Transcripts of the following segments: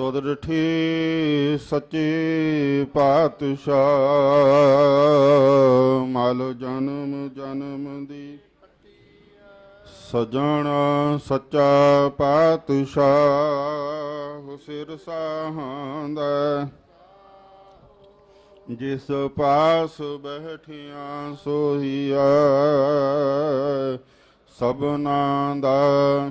ਤੁਧ ਡਠੀ ਸੱਚੇ ਪਾਤਸ਼ਾਹ। ਮਲ ਜਨਮ ਜਨਮ ਦੀ ਸਜਣ ਸੱਚਾ ਪਾਤਸ਼ਾਹ। ਸਿਰ ਸਾਹਾਂਦਾ ਜਿਸ ਪਾਸ ਬੈਠਿਆ ਸੋਹੀਆ ਸਭਨਾ ਦਾ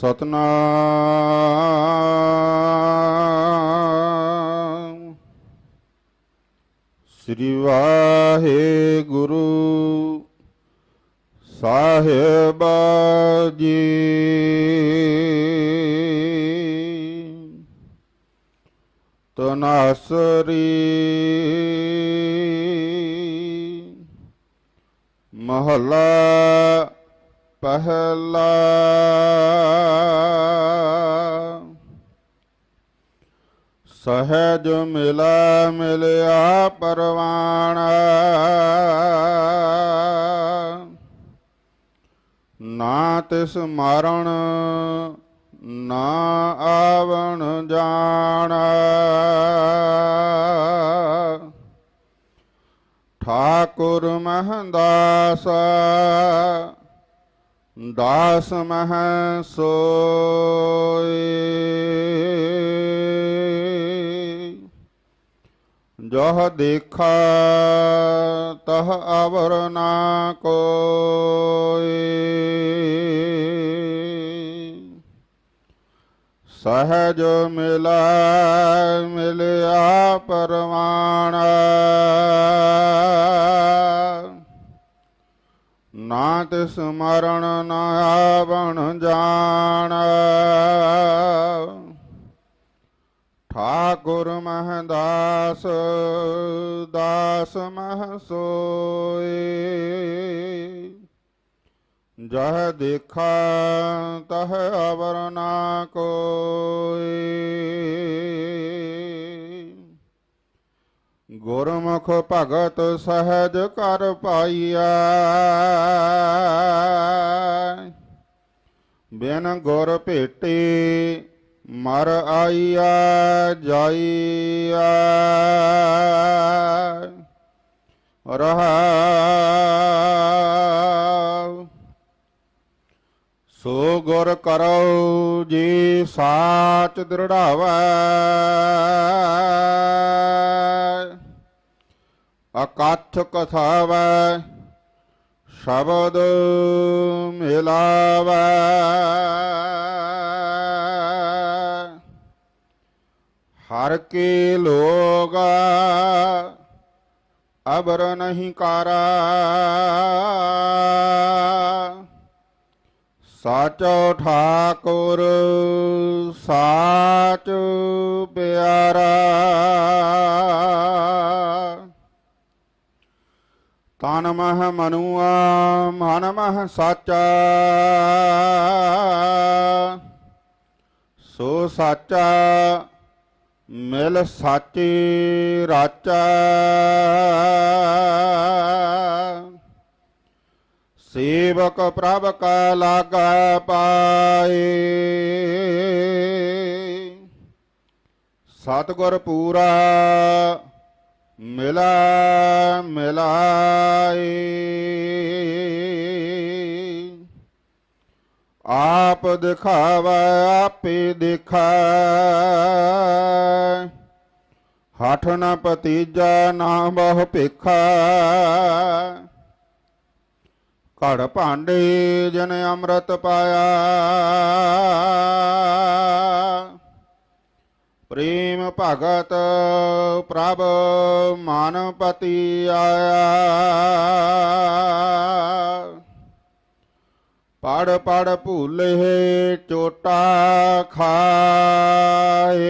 ਸਤਨਾਮ। ਸ੍ਰੀ ਵਾਹਿਗੁਰੂ ਸਾਹਿਬ ਜੀ ਤਨਾਸਰੀ। ਮਹਲਾ ਪਹਿਲਾ ਸਹਿਜ ਮਿਲਾ ਮਿਲਿਆ ਪਰਵਾਣਾ। ਨਾ ਤਿਸ ਮਾਰਣ ਨਾ ਆਵਣ ਜਾਣ। ਠਾਕੁਰ ਮਹਦਾਸ ਦਾਸ ਮਹ ਸੋਏ ਜਹ ਦੇਖਾ ਤਹ ਅਵਰ ਨਾ ਕੋਏ ਸਹਜ ਮਿਲਾ ਮਿਲਿਆ ਪਰਮਾਣਾ ਨਾ ਤਿਸ ਮਰਨ ਨਾ ਆਵਣ ਜਾਣ। ਠਾਕੁਰ ਮਹਦਾਸ, ਦਾਸ ਮਹ ਸੋਏ। ਜਹ ਦੇਖਾ, ਤਹ ਅਵਰ ਨਾ ਕੋਏ। ਗੁਰਮੁਖ ਭਗਤ ਸਹਿਜ ਕਰ ਪਾਈਆ ਬਿਨ ਗੁਰ ਭੇਟੇ ਮਰ ਆਈਆ ਜਾਈਆ ਰਹਾ। ਸੋ ਗੁਰ ਕਰੋ ਜੀ ਸਾਚ ਦ੍ਰਿੜਾਵੈ। ਅਕਥ ਕਥਾਵੈ ਸ਼ਬਦ ਮਿਲਾਵੈ। ਹਰ ਕੇ ਲੋਗ ਅਬਰ ਨਹੀਂ ਕਾਰਾ। ਸਾਚੋ ਠਾਕੁਰ ਸਾਚ ਪਿਆਰਾ। ਤਨ ਮਨੁਆ ਮਨ ਮਹ ਸਾਚਾ ਸੋ ਸਾਚਾ ਮਿਲ ਸਾਚੇ ਰਾਚਾ ਸੇਵਕ ਪ੍ਰਭ ਕਾ ਲਾਗਾ ਪਾਏ ਸਤਿਗੁਰ ਪੂਰਾ ਮਿਲਾ, ਮਿਲਾਏ। ਆਪ ਦਿਖਾਵਾ, ਆਪੇ ਦੇਖਾ ਹਠ ਨ ਪਤੀਜਾ ਨਾ ਬਹੁ ਭਿਖਾ। ਘੜ ਭਾਂਡੇ ਜਨ ਅੰਮ੍ਰਿਤ ਪਾਇਆ। ਪ੍ਰੇਮ ਭਗਤ ਪ੍ਰਭ ਮਾਨਪਤੀ ਆਇਆ। ਪੜ ਪੜ ਭੂਲੇ ਚੋਟਾ ਖਾਏ।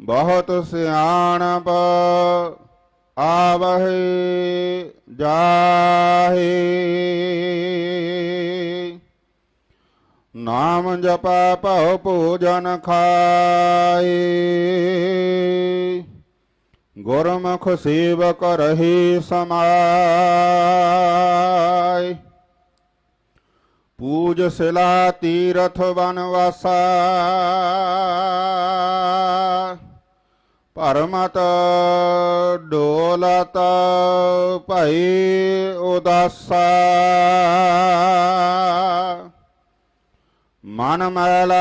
ਬਹੁਤ ਸਿਆਣਪ ਆਵਹਿ ਜਾਹੇ। ਨਾਮ ਜਪਾ, ਭਉ ਭੋਜਨ ਖਾਏ। ਗੁਰਮੁਖ ਸੇਵਕ ਰਹੇ ਸਮਾਏ। ਪੂਜ ਸਿਲਾ ਤੀਰਥ ਵਨ ਵਾਸਾ ਪਰਮਤ ਡੋਲਤ ਭਈ ਉਦਾਸਾ। ਮਨ ਮੈਲ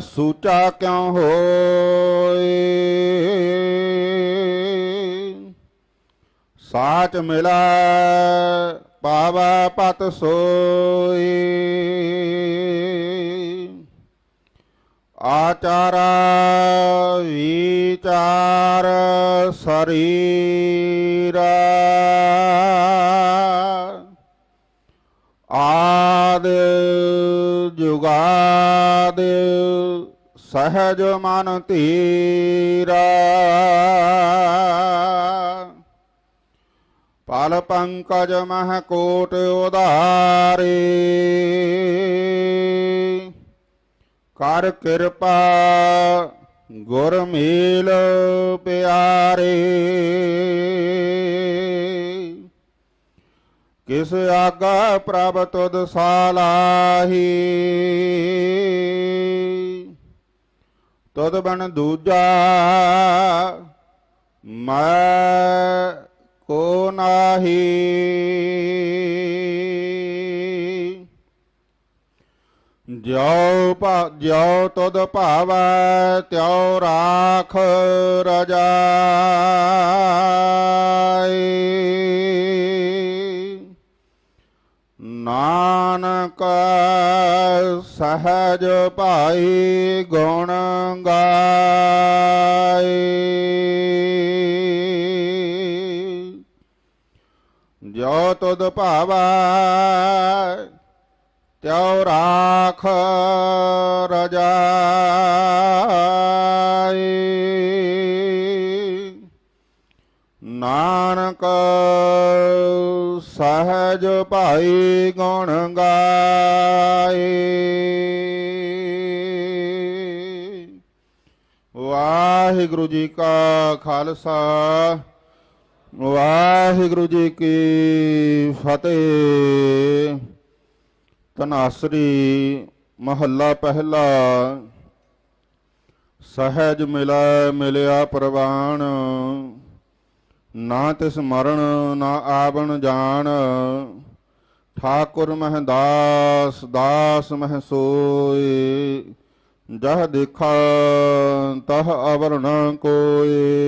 ਸੂਚਾ ਕਿਉ ਹੋਏ? ਸਾਚ ਮਿਲਾ ਪਾਵਾ ਪਤ ਸੋਈ ਆਚਾਰਾ ਵਿਚਾਰ ਸਰੀਰਾ। ਆਦ ਜੁਗਾਦ ਸਹਜ ਮਨ ਧੀਰਾ ਪਲ ਪੰਕਜ ਮਹ ਕੋਟ ਉਧਾਰੇ। ਕਰ ਕਿਰਪਾ ਗੁਰ ਮੇਲ ਪਿਆਰੇ। ਕਿਸ ਆਗਾ ਪ੍ਰਭ ਤੁਧ ਸਾਲਾਹੀ? ਤੁਧ ਬਣ ਦੂਜਾ, ਮੈਂ ਕੋ ਨਾਹੀ? ਜਿਉ ਭਾ, ਜਿਉ ਤੁਧ ਭਾਵੈ, ਤਿਉ ਰਾਖ ਰਜਾਈ। ਨਾਨਕ ਸਹਜ ਭਾਈ ਗੁਣ ਗਾਏ। ਜੋ ਤੁਧ ਭਾਵੈ ਤਿਉ ਰਾਖ ਰਜਾਈ ਨਾਨਕ ਸਹਜ ਭਾਈ ਗੁਣ ਗਾਏ। ਵਾਹਿਗੁਰੂ ਜੀ ਕਾ ਖਾਲਸਾ, ਵਾਹਿਗੁਰੂ ਜੀ ਕੀ ਫਤਿਹ। ਤਨਾਸਰੀ ਮਹੱਲਾ ਪਹਿਲਾ, ਸਹਿਜ ਮਿਲਾ ਮਿਲਿਆ ਪ੍ਰਵਾਨ। ਨਾ ਤਿਸ ਮਰਨ, ਨਾ ਆਵਣ ਜਾਣ। ਠਾਕੁਰ ਮਹਿ ਦਾਸ ਦਾਸ ਮਹਿ ਸੋਏ। ਜਹ ਦੇਖਾ, ਤਹ ਅਵਰਣ ਕੋਏ।